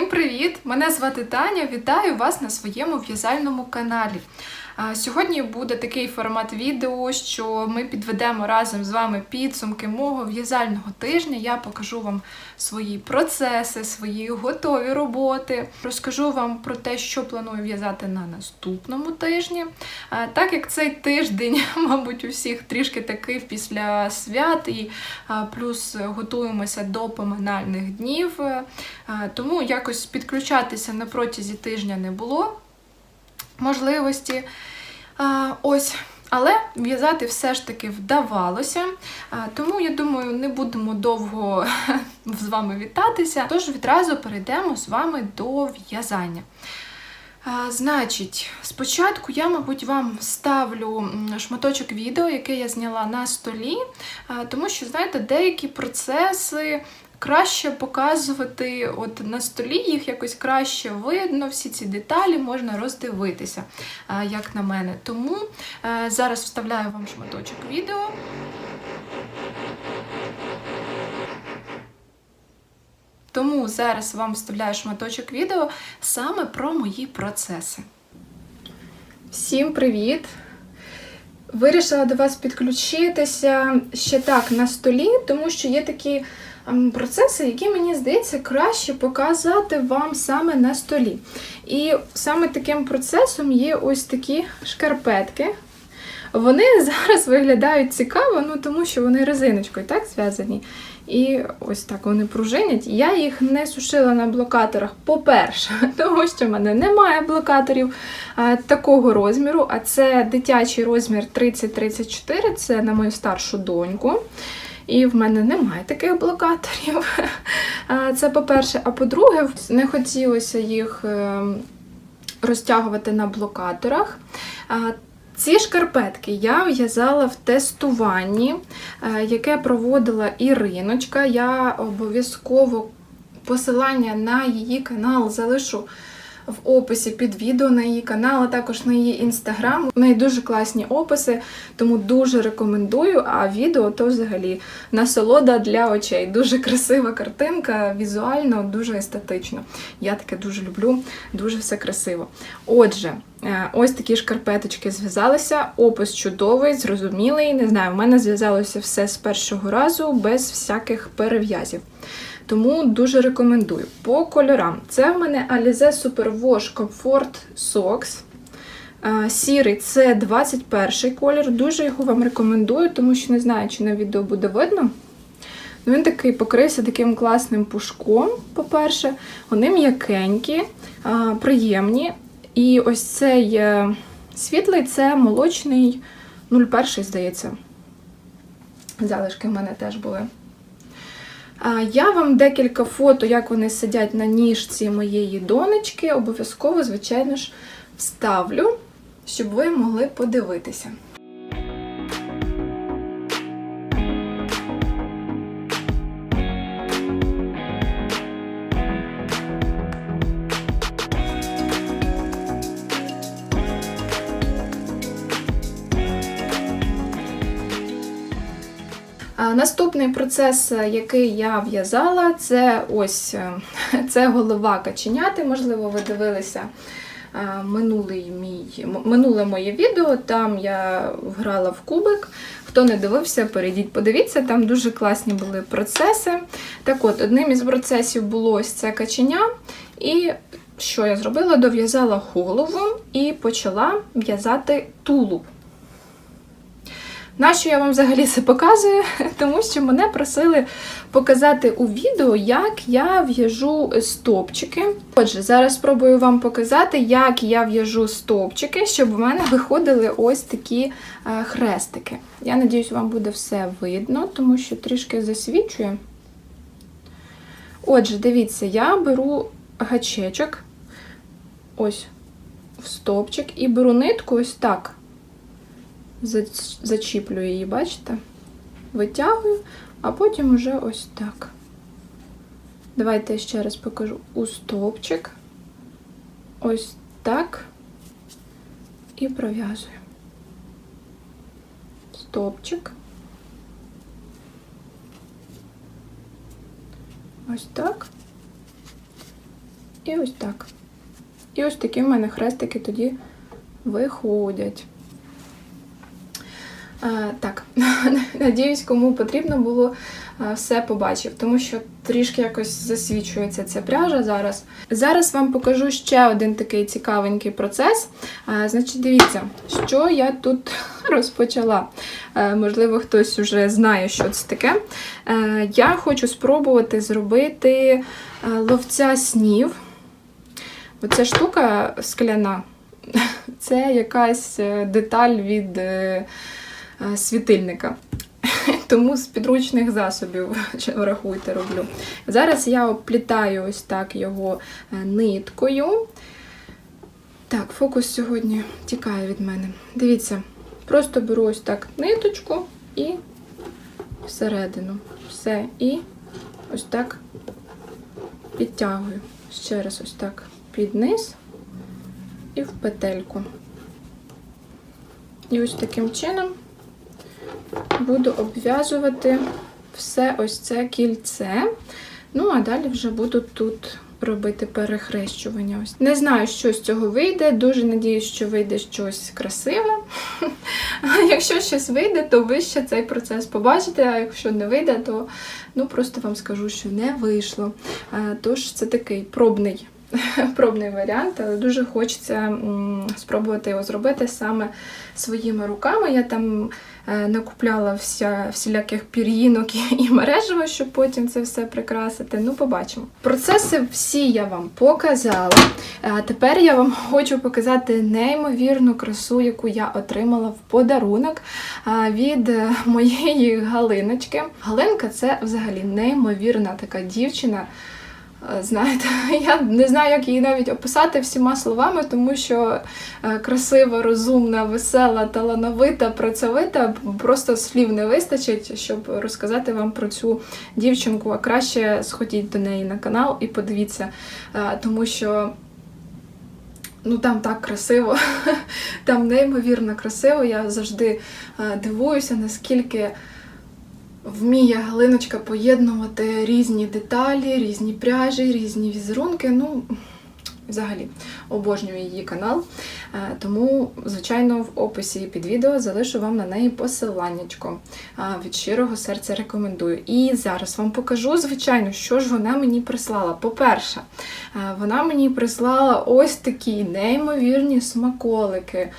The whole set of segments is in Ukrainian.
Всім привіт! Мене звати Таня. Вітаю вас на своєму в'язальному каналі. Сьогодні буде такий формат відео, що ми підведемо разом з вами підсумки мого в'язального тижня. Я покажу вам свої процеси, свої готові роботи. Розкажу вам про те, що планую в'язати на наступному тижні. Так як цей тиждень, мабуть, у всіх трішки такий після свят, і плюс готуємося до поминальних днів. Тому якось підключатися на протязі тижня не було можливості. Ось. Але в'язати все ж таки вдавалося. Тому я думаю, не будемо довго з вами вітатися. Тож відразу перейдемо з вами до в'язання. Значить, спочатку я, мабуть, вам ставлю шматочок відео, яке я зняла на столі, тому що, знаєте, деякі процеси краще показувати от на столі, їх якось краще видно, всі ці деталі можна роздивитися, як на мене. Тому е, зараз вставляю вам шматочок відео. Тому зараз вам вставляю шматочок відео саме про мої процеси. Всім привіт! Вирішила до вас підключитися ще так на столі, тому що є такі процеси, які мені здається краще показати вам саме на столі. І саме таким процесом є ось такі шкарпетки. Вони зараз виглядають цікаво, ну тому що вони резиночкою так зв'язані. І ось так вони пружинять. Я їх не сушила на блокаторах, по-перше, тому що в мене немає блокаторів а, такого розміру, а це дитячий розмір 30-34, це на мою старшу доньку. І в мене немає таких блокаторів. Це по-перше. А по-друге, не хотілося їх ем, розтягувати на блокаторах. Ці шкарпетки я в'язала в тестуванні, е, яке проводила Іриночка. Я обов'язково посилання на її канал залишу в описі під відео на її канал, а також на її інстаграм. У неї дуже класні описи, тому дуже рекомендую. А відео то взагалі насолода для очей. Дуже красива картинка, візуально, дуже естетично. Я таке дуже люблю, дуже все красиво. Отже. Е, Ось такі шкарпеточки зв'язалися. Опис чудовий, зрозумілий. Не знаю, в мене зв'язалося все з першого разу, без всяких перев'язів. Тому дуже рекомендую. По кольорам. Це в мене Alize Superwash Comfort Socks. Е, Сірий це 21 колір. Дуже його вам рекомендую, тому що не знаю, чи на відео буде видно. Ну, Він такий покрився таким класним пушком, по-перше. Вони м'якенькі, приємні. І ось цей е, світлий це молочний 01, здається. Залишки в мене теж були. Я вам декілька фото, як вони сидять на ніжці моєї донечки, обов'язково, звичайно ж, вставлю, щоб ви могли подивитися. Наступний процес, е, який я в'язала, це ось е, це голова каченяти. Можливо, ви дивилися е, минулий мій, минуле моє відео. Там я грала в кубик. Хто не дивився, перейдіть, подивіться, там дуже класні були процеси. Так от, одним із процесів було ось це каченя. І що я зробила? Дов'язала голову і почала в'язати тулуб. Нащо я вам взагалі це показую? Тому що мене просили показати у відео, як я в'яжу стовпчики. Отже, зараз спробую вам показати, як я в'яжу стовпчики, щоб в мене виходили ось такі е, хрестики. Я надіюсь, вам буде все видно, тому що трішки засвічує. Отже, дивіться, я беру гачечок, ось в стовпчик, і беру нитку ось так зачіплюю її, бачите? Витягую, а потім уже ось так. Давайте я ще раз покажу у стовпчик. Ось так. І пров'язую. Стовпчик. Ось так. І ось так. І ось такі в мене хрестики тоді виходять. Так, надіюсь, кому потрібно було, все побачив, тому що трішки якось засвічується ця пряжа зараз. Зараз вам покажу ще один такий цікавенький процес. Значить, дивіться, що я тут розпочала. Е, Можливо, хтось вже знає, що це таке. Е, Я хочу спробувати зробити е, ловця снів. Оця штука скляна. Це якась деталь від світильника. Тому з підручних засобів рахуйте, роблю. Зараз я оплітаю ось так його е, ниткою. Так, фокус сьогодні тікає від мене. Дивіться, просто беру ось так ниточку і всередину. Все. І ось так підтягую. Ще раз ось так під низ і в петельку. І ось таким чином буду обв'язувати все ось це кільце. Ну, а далі вже буду тут робити перехрещування. Не знаю, що з цього вийде. Дуже надіюсь, що вийде щось красиве. А якщо щось вийде, то ви ще цей процес побачите. А якщо не вийде, то ну, просто вам скажу, що не вийшло. Е, Тож це такий пробний пробний варіант, але дуже хочеться спробувати його зробити саме своїми руками. Я там е, накупляла вся, всіляких пір'їнок і, мережево, щоб потім це все прикрасити. Ну, побачимо. Процеси всі я вам показала. А тепер я вам хочу показати неймовірну красу, яку я отримала в подарунок від е, моєї Галиночки. Галинка це взагалі неймовірна така дівчина. Е, Знаєте, я не знаю, як її навіть описати всіма словами, тому що е, красива, розумна, весела, талановита, працьовита. Просто слів не вистачить, щоб розказати вам про цю дівчинку. А краще сходіть до неї на канал і подивіться, Е, тому що. Ну там так красиво, там неймовірно красиво. Я завжди дивуюся, наскільки вміє Галиночка поєднувати різні деталі, різні пряжі, різні візерунки. Ну, взагалі, обожнюю її канал. Е, Тому, звичайно, в описі під відео залишу вам на неї посиланнячко. Е, Від щирого серця рекомендую. І зараз вам покажу, звичайно, що ж вона мені прислала. По-перше, е, вона мені прислала ось такі неймовірні смаколики.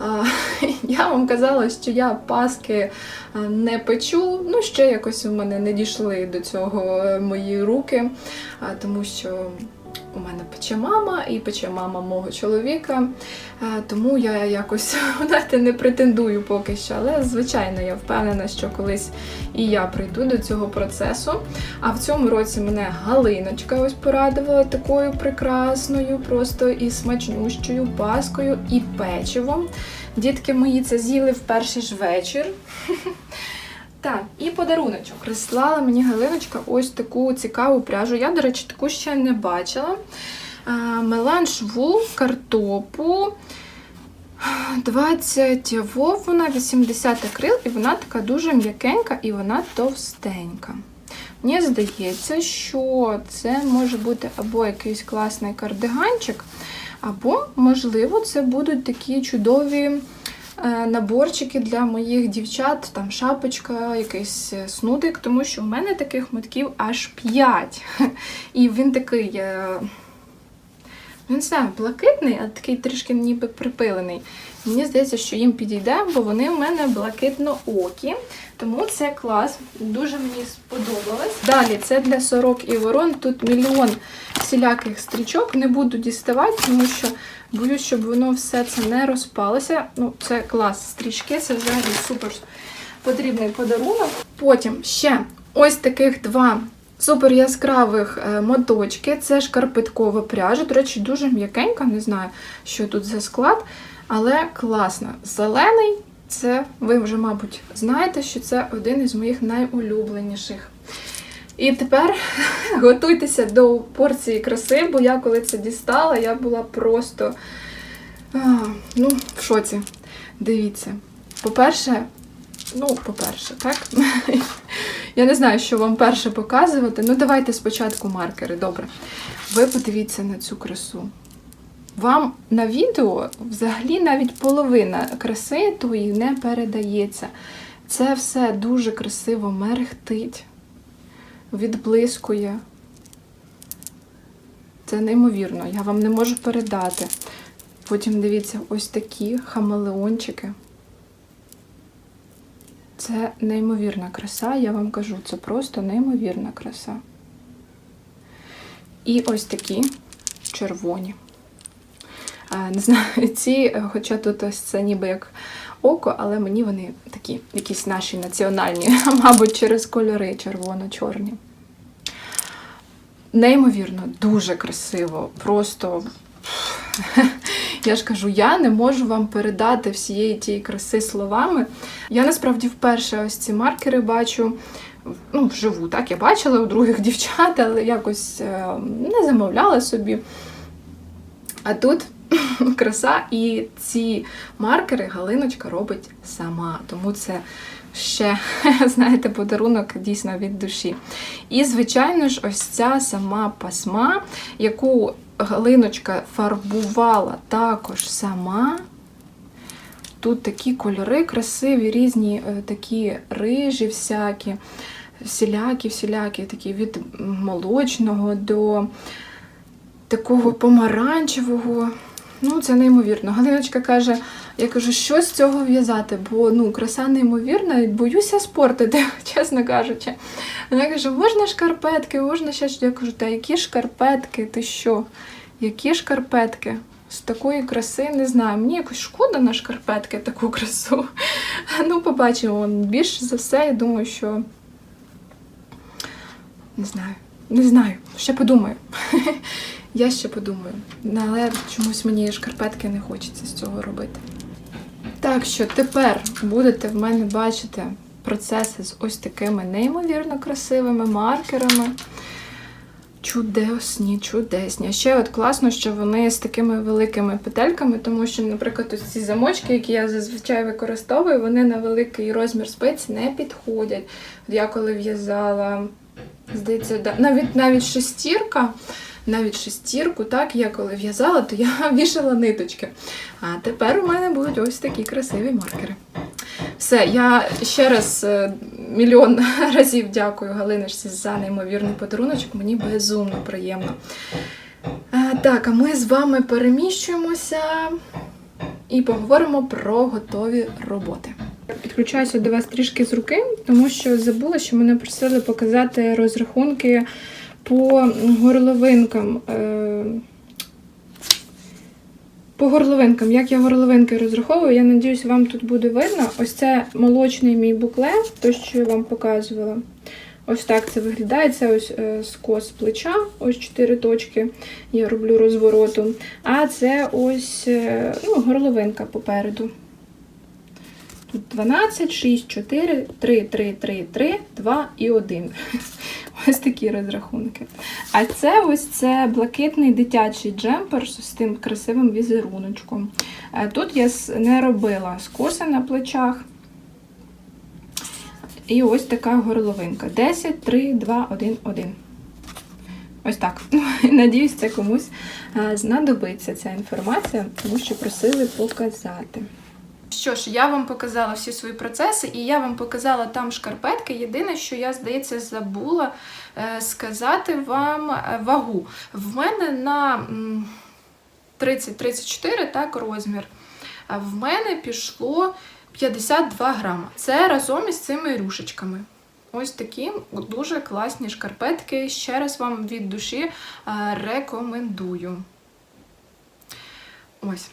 Я вам казала, що я паски не печу. Ну, ще якось у мене не дійшли до цього е, мої руки, тому що у мене пече мама і пече мама мого чоловіка. Тому я якось знаєте, не претендую поки що. Але, звичайно, я впевнена, що колись і я прийду до цього процесу. А в цьому році мене Галиночка ось порадувала такою прекрасною, просто і смачнющою паскою і печивом. Дітки мої це з'їли в перший ж вечір. Так, і подаруночок. Прислала мені Галиночка ось таку цікаву пряжу. Я, до речі, таку ще не бачила. Меланж вул, картопу. 20 вовна, 80 акрил, і вона така дуже м'якенька і вона товстенька. Мені здається, що це може бути або якийсь класний кардиганчик, або, можливо, це будуть такі чудові наборчики для моїх дівчат, там шапочка, якийсь е, снудик, тому що в мене таких мотків аж 5. І він такий. Не знаю, блакитний, а такий трішки ніби припилений. Мені здається, що їм підійде, бо вони в мене блакитно-окі. Тому це клас, дуже мені сподобалось. Далі це для сорок і ворон. Тут мільйон всіляких стрічок. Не буду діставати, тому що боюсь, щоб воно все це не розпалося. Ну, це клас стрічки, це взагалі супер потрібний подарунок. Потім ще ось таких два супер яскравих е, моточки. Це шкарпеткова пряжа. До речі, дуже м'якенька, не знаю, що тут за склад, але класна. Зелений це ви вже, мабуть, знаєте, що це один із моїх найулюбленіших. І тепер готуйтеся до порції краси, бо я коли це дістала, я була просто а, ну, в шоці. Дивіться. По-перше, ну, по-перше, так? Я не знаю, що вам перше показувати. Ну, давайте спочатку маркери. Добре. Ви подивіться на цю красу. Вам на відео взагалі навіть половина краси тої не передається. Це все дуже красиво мерехтить, відблискує. Це неймовірно, я вам не можу передати. Потім дивіться, ось такі хамелеончики. Це неймовірна краса, я вам кажу, це просто неймовірна краса. І ось такі червоні. Не знаю, ці, хоча тут ось це ніби як око, але мені вони такі, якісь наші національні, мабуть, через кольори червоно-чорні. Неймовірно, дуже красиво. Просто я ж кажу, я не можу вам передати всієї тієї краси словами. Я насправді вперше ось ці маркери бачу. Ну, вживу, так, я бачила у других дівчат, але якось е, не замовляла собі. А тут краса, і ці маркери Галиночка робить сама. Тому це ще, знаєте, подарунок дійсно від душі. І, звичайно ж, ось ця сама пасма, яку Галиночка фарбувала також сама. Тут такі кольори красиві, різні е, такі рижі всякі, всілякі, всілякі, такі від молочного до такого помаранчевого. Ну, це неймовірно. Галиночка каже, я кажу, що з цього в'язати, бо ну, краса неймовірна, боюся спортити, чесно кажучи. Вона каже, можна шкарпетки, можна ще щось. Я кажу, та які шкарпетки? Ти що? Які шкарпетки? З такої краси не знаю. Мені якось шкода на шкарпетки таку красу. Ну, побачимо. Більш за все, я думаю, що. Не знаю. Не знаю. Ще подумаю. Я ще подумаю. Але чомусь мені шкарпетки не хочеться з цього робити. Так що тепер будете в мене бачити процеси з ось такими неймовірно красивими маркерами. Чудесні, чудесні. А ще от класно, що вони з такими великими петельками, тому що, наприклад, ось ці замочки, які я зазвичай використовую, вони на великий розмір спиць не підходять. От я коли в'язала, здається, навіть навіть шестірка. Навіть шестірку, так, я коли в'язала, то я вішала ниточки. А тепер у мене будуть ось такі красиві маркери. Все, я ще раз е, мільйон разів дякую Галиночці за неймовірний подаруночок. Мені безумно приємно. Так, а ми з вами переміщуємося і поговоримо про готові роботи. Підключаюся до вас трішки з руки, тому що забула, що мене просили показати розрахунки по горловинкам. е, По горловинкам, як я горловинки розраховую, я надіюсь, вам тут буде видно. Ось це молочний мій буклет, той, що я вам показувала. Ось так це виглядає. Це ось е, скос плеча, ось 4 точки. Я роблю розвороту. А це ось е, ну, горловинка попереду. Тут 12, 6, 4, 3, 3, 3, 3, 2 і 1. Ось такі розрахунки. А це ось це блакитний дитячий джемпер з тим красивим візеруночком. Е, Тут я не робила скоси на плечах. І ось така горловинка. 10, 3, 2, 1, 1. Ось так. Надіюсь, це комусь е, знадобиться ця інформація, тому що просили показати. Що ж, я вам показала всі свої процеси, і я вам показала там шкарпетки. Єдине, що я, здається, забула е, сказати вам е, вагу. В мене на 30-34 так, розмір. В мене пішло 52 грама. Це разом із цими рюшечками. Ось такі дуже класні шкарпетки. Ще раз вам від душі е, рекомендую. Ось.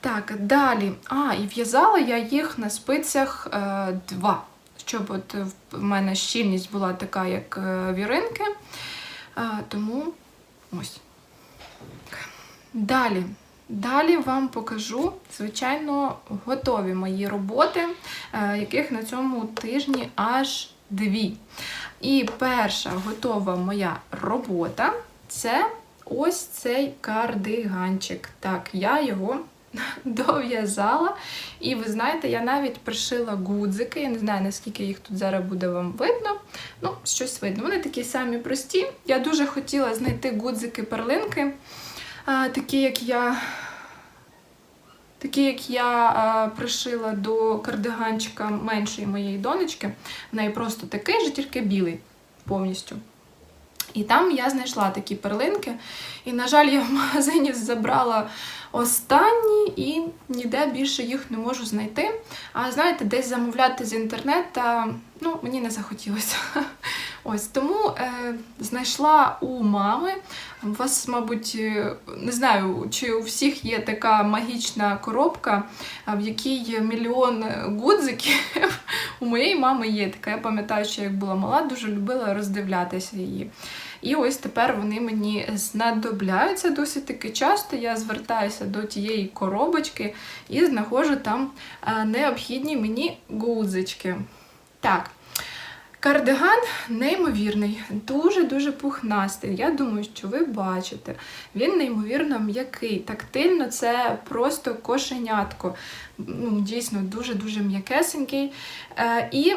Так, далі. А, і в'язала я їх на спицях е, два, щоб от в мене щільність була така, як е, віринки. Е, тому ось. Далі. Далі вам покажу, звичайно, готові мої роботи, е, яких на цьому тижні аж дві. І перша готова моя робота це ось цей кардиганчик. Так, я його дов'язала. І ви знаєте, я навіть пришила гудзики. Я не знаю, наскільки їх тут зараз буде вам видно. Ну, щось видно. Вони такі самі прості. Я дуже хотіла знайти гудзики-перлинки, такі, як я. Такі, як я а, пришила до кардиганчика меншої моєї донечки, в неї просто такий же, тільки білий повністю. І там я знайшла такі перлинки. І, на жаль, я в магазині забрала останні і ніде більше їх не можу знайти. А знаєте, десь замовляти з інтернету, ну, мені не захотілося. Ось тому е, знайшла у мами. У вас, мабуть, е, не знаю, чи у всіх є така магічна коробка, в якій мільйон гудзиків. У моєї мами є така. Я пам'ятаю, що як була мала, дуже любила роздивлятися її. І ось тепер вони мені знадобляються досить таки часто. Я звертаюся до тієї коробочки і знаходжу там необхідні мені гудзички. Так. Кардиган неймовірний, дуже-дуже пухнастий. Я думаю, що ви бачите. Він неймовірно м'який. Тактильно це просто кошенятко. Ну, Дійсно, дуже-дуже м'якесенький. Е, і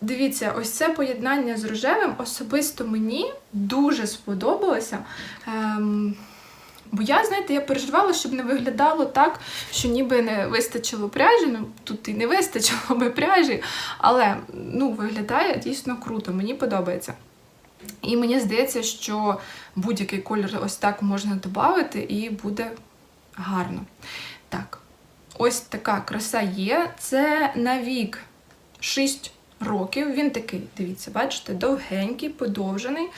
дивіться, ось це поєднання з рожевим особисто мені дуже сподобалося. Ем, Бо я, знаєте, я переживала, щоб не виглядало так, що ніби не вистачило пряжі. Ну, тут і не вистачило би пряжі, але ну, виглядає дійсно круто, мені подобається. І мені здається, що будь-який колір ось так можна додати і буде гарно. Так, ось така краса є. Це на вік 6 років. Він такий, дивіться, бачите, довгенький, подовжений,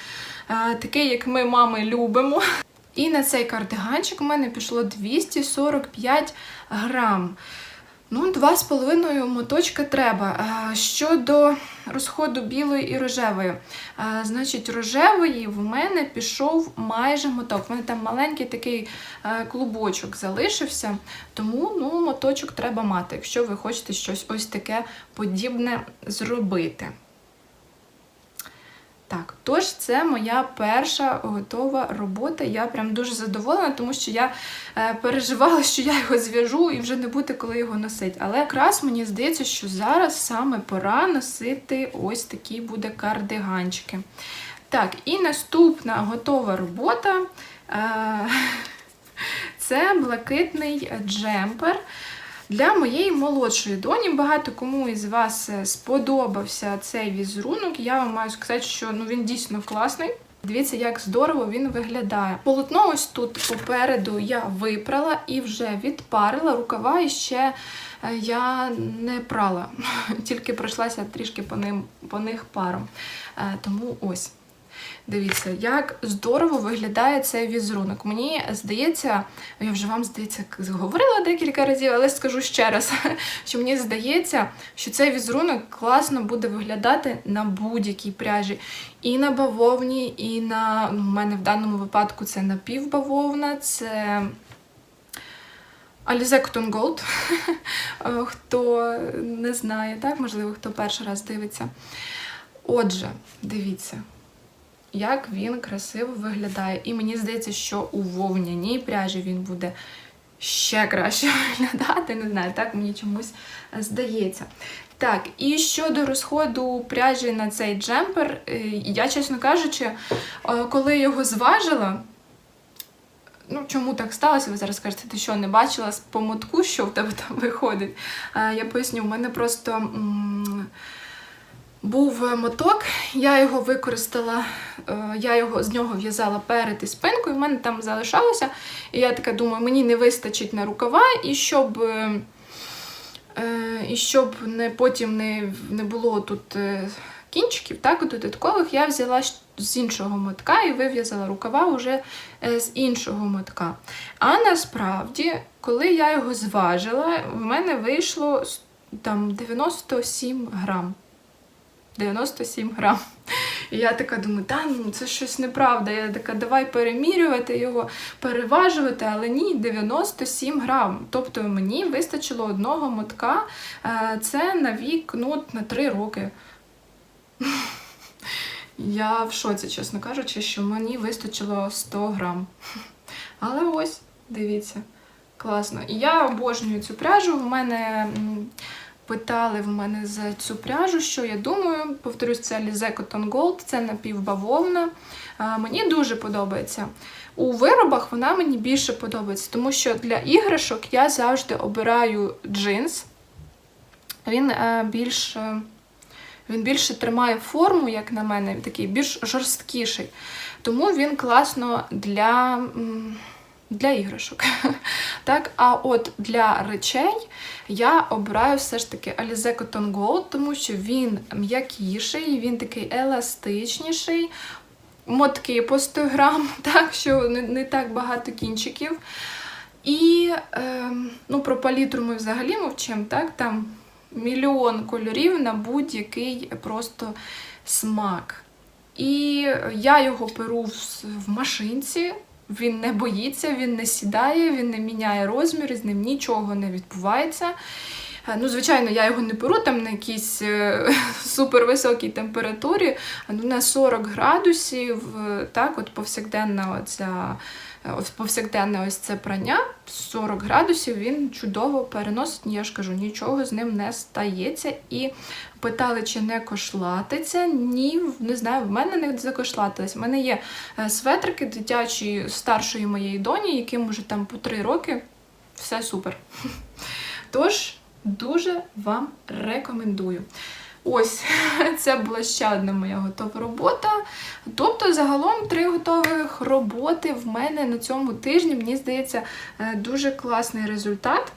такий, як ми мами любимо. І на цей кардиганчик у мене пішло 245 грам. Ну, два з половиною моточка треба. Щодо розходу білої і рожевої, значить, рожевої в мене пішов майже моток. У мене там маленький такий клубочок залишився, тому ну, моточок треба мати, якщо ви хочете щось ось таке подібне зробити. Так, тож це моя перша готова робота. Я прям дуже задоволена, тому що я е, переживала, що я його зв'яжу і вже не буде коли його носити. Але якраз мені здається, що зараз саме пора носити ось такі буде кардиганчики. Так, і наступна готова робота е, це блакитний джемпер. Для моєї молодшої доні багато кому із вас е, сподобався цей візерунок. Я вам маю сказати, що ну, він дійсно класний. Дивіться, як здорово він виглядає. Полотно ось тут попереду я випрала і вже відпарила рукава і ще е, я не прала, тільки пройшлася трішки по ним, по них паром. Е, тому ось. Дивіться, як здорово виглядає цей візерунок. Мені здається, я вже вам здається, говорила декілька разів, але скажу ще раз, що мені здається, що цей візерунок класно буде виглядати на будь-якій пряжі. І на бавовні, і на. Ну, У мене в даному випадку це напівбавовна, це. Alize Cotton Gold, хто не знає, так, можливо, хто перший раз дивиться. Отже, дивіться, як він красиво виглядає. І мені здається, що у вовняній пряжі він буде ще краще виглядати. Не знаю, так мені чомусь здається. Так, і щодо розходу пряжі на цей джемпер, е, я, чесно кажучи, е, коли його зважила. Ну, чому так сталося? Ви зараз кажете, ти що не бачила по мотку, що в тебе там виходить? Е, я поясню, в мене просто. М був моток, я його використала, е, я його з нього в'язала перед і спинкою, в мене там залишалося. І я така думаю, мені не вистачить на рукава, і щоб е, е, і щоб не, потім не не було тут кінчиків, так, додаткових, я взяла з іншого мотка і вив'язала рукава вже з іншого мотка. А насправді, коли я його зважила, в мене вийшло там 97 грам. 97 грам. І я така думаю, та ну це щось неправда. Я така, давай перемірювати його, переважувати, але ні, 97 грам. Тобто мені вистачило одного мотка. Е, це на вік ну, на 3 роки. Я в шоці, чесно кажучи, що мені вистачило 100 грам. Але ось, дивіться, Класно. І я обожнюю цю пряжу. В мене питали в мене за цю пряжу, що я думаю. Повторюсь, це Alize Cotton Gold, це напівбавовна. Мені дуже подобається. У виробах вона мені більше подобається, тому що для іграшок я завжди обираю джинс. Він е, більш. е, Він більше тримає форму, як на мене, такий більш жорсткіший. Тому він класно для, для іграшок. Так, а от для речей я обираю все ж таки Alize Cotton Gold, тому що він м'якіший, він такий еластичніший, мотки по 100 грам, так, що не, не так багато кінчиків. І ем, ну, про палітру ми взагалі мовчимо, так? Там мільйон кольорів на будь-який просто смак. І я його перу в машинці. Він не боїться, він не сідає, він не міняє розмір, з ним нічого не відбувається. Е, Ну, звичайно, я його не беру там на якійсь е, супервисокій температурі, ну, на 40 градусів, е, так, от повсякденна оця, ось повсякденне ось це прання, 40 градусів він чудово переносить, я ж кажу, нічого з ним не стається. І питали, чи не кошлатиться. Ні, не знаю, в мене не закошлатилось. У мене є е, светрики дитячі старшої моєї доні, яким уже там по 3 роки. Все супер. Тож, дуже вам рекомендую. Ось, це була ще одна моя готова робота. Тобто, загалом три готових роботи в мене на цьому тижні. Мені здається, е, дуже класний результат.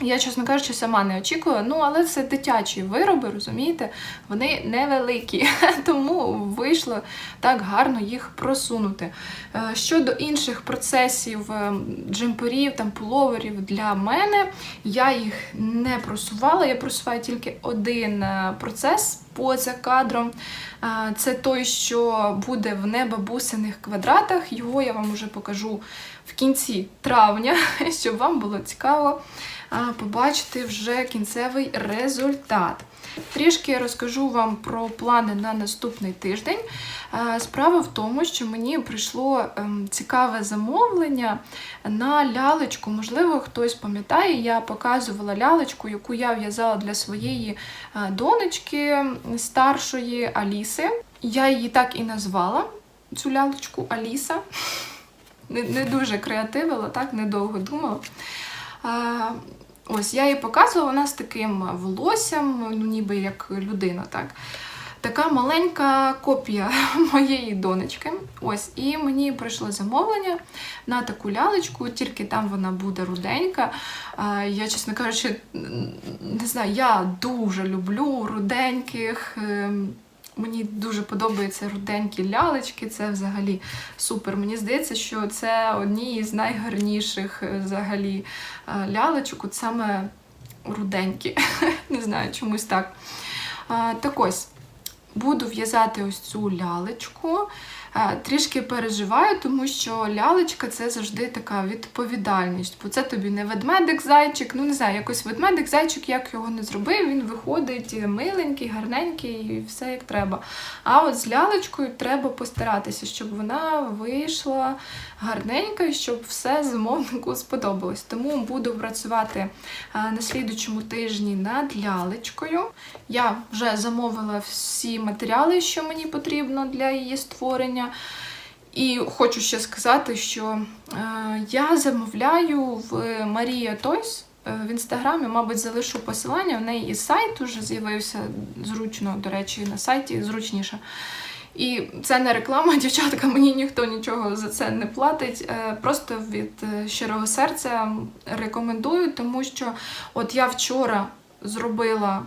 Я, чесно кажучи, сама не очікувала. Ну, але це дитячі вироби, розумієте? Вони невеликі, тому вийшло так гарно їх просунути. Е, Щодо інших процесів е, джемперів, там пуловерів для мене, я їх не просувала. Я просуваю тільки один е, процес поза кадром. Це той, що буде в небабусиних квадратах. Його я вам уже покажу в кінці травня, щоб вам було цікаво побачити вже кінцевий результат. Трішки розкажу вам про плани на наступний тиждень. Справа в тому, що мені прийшло ем, цікаве замовлення на лялечку. Можливо, хтось пам'ятає, я показувала лялечку, яку я в'язала для своєї донечки старшої Аліси. Я її так і назвала, цю лялечку Аліса. Не, не дуже креативила, так, недовго думала. Ось я їй показувала, вона з таким волоссям, ну ніби як людина, так. Така маленька копія моєї донечки. Ось, і мені прийшло замовлення на таку лялечку, тільки там вона буде руденька. Я, чесно кажучи, не знаю, я дуже люблю руденьких. Мені дуже подобаються руденькі лялечки, це взагалі супер. Мені здається, що це одні із найгарніших е, взагалі е, лялечок, от саме руденькі. Не знаю, чомусь так. Так ось, буду в'язати ось цю лялечку. Е, Трішки переживаю, тому що лялечка це завжди така відповідальність. Бо це тобі не ведмедик-зайчик, ну не знаю, якось ведмедик-зайчик, як його не зробив, він виходить миленький, гарненький і все як треба. А от з лялечкою треба постаратися, щоб вона вийшла гарненька і щоб все замовнику сподобалось. Тому буду працювати е, на слідучому тижні над лялечкою. Я вже замовила всі матеріали, що мені потрібно для її створення. І хочу ще сказати, що е, я замовляю в Марія Тойс е, в інстаграмі, мабуть, залишу посилання. В неї і сайт уже з'явився зручно, до речі, на сайті зручніше. І це не реклама, дівчатка, мені ніхто нічого за це не платить. Е, Просто від щирого серця рекомендую, тому що от я вчора зробила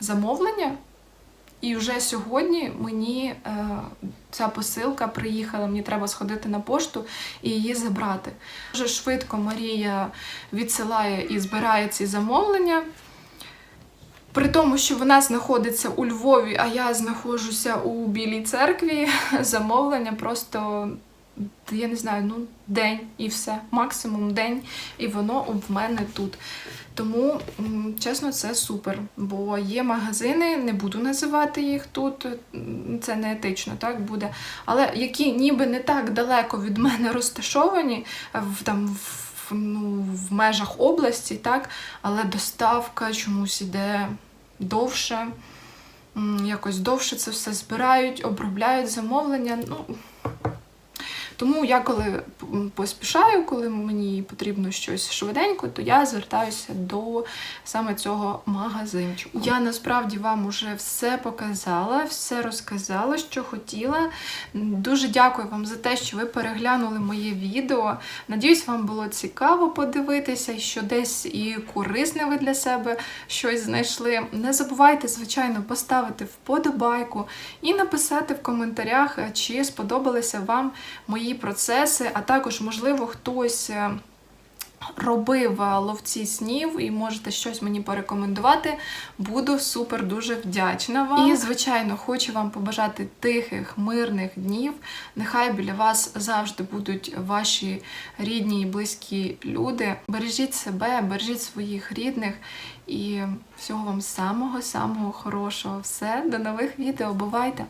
замовлення, і вже сьогодні мені е, ця посилка приїхала. Мені треба сходити на пошту і її забрати. Дуже швидко Марія відсилає і збирає ці замовлення. При тому, що вона знаходиться у Львові, а я знаходжуся у Білій церкві, замовлення просто я не знаю, ну день і все, максимум день, і воно в мене тут. Тому, чесно, це супер. Бо є магазини, не буду називати їх тут, це не етично, так буде. Але які ніби не так далеко від мене розташовані, в там в, ну, в межах області, так, але доставка чомусь іде довше. Якось довше це все збирають, обробляють замовлення. Ну, тому я коли поспішаю, коли мені потрібно щось швиденько, то я звертаюся до саме цього магазинчику. Я насправді вам уже все показала, все розказала, що хотіла. Дуже дякую вам за те, що ви переглянули моє відео. Надіюсь, вам було цікаво подивитися, що десь і корисне ви для себе щось знайшли. Не забувайте, звичайно, поставити вподобайку і написати в коментарях, чи сподобалися вам мої процеси, а також, можливо, хтось. е, Робив е, ловці снів і можете щось мені порекомендувати. Буду супер дуже вдячна вам. І, звичайно, хочу вам побажати тихих, мирних днів. Нехай біля вас завжди будуть ваші рідні і близькі люди. Бережіть себе, бережіть своїх рідних і всього вам самого-самого хорошого. Все, до нових відео. Бувайте!